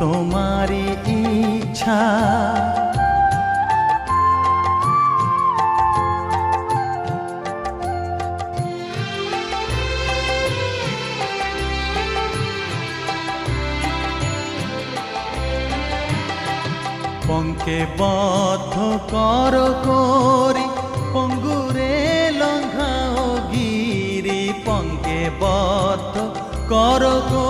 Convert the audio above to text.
তোমারই ইচ্ছা। পঙ্কে বদ্ধ কর করি পঙ্গুরে লঙ্ঘাও গিরি। পঙ্কে বদ্ধ কর করি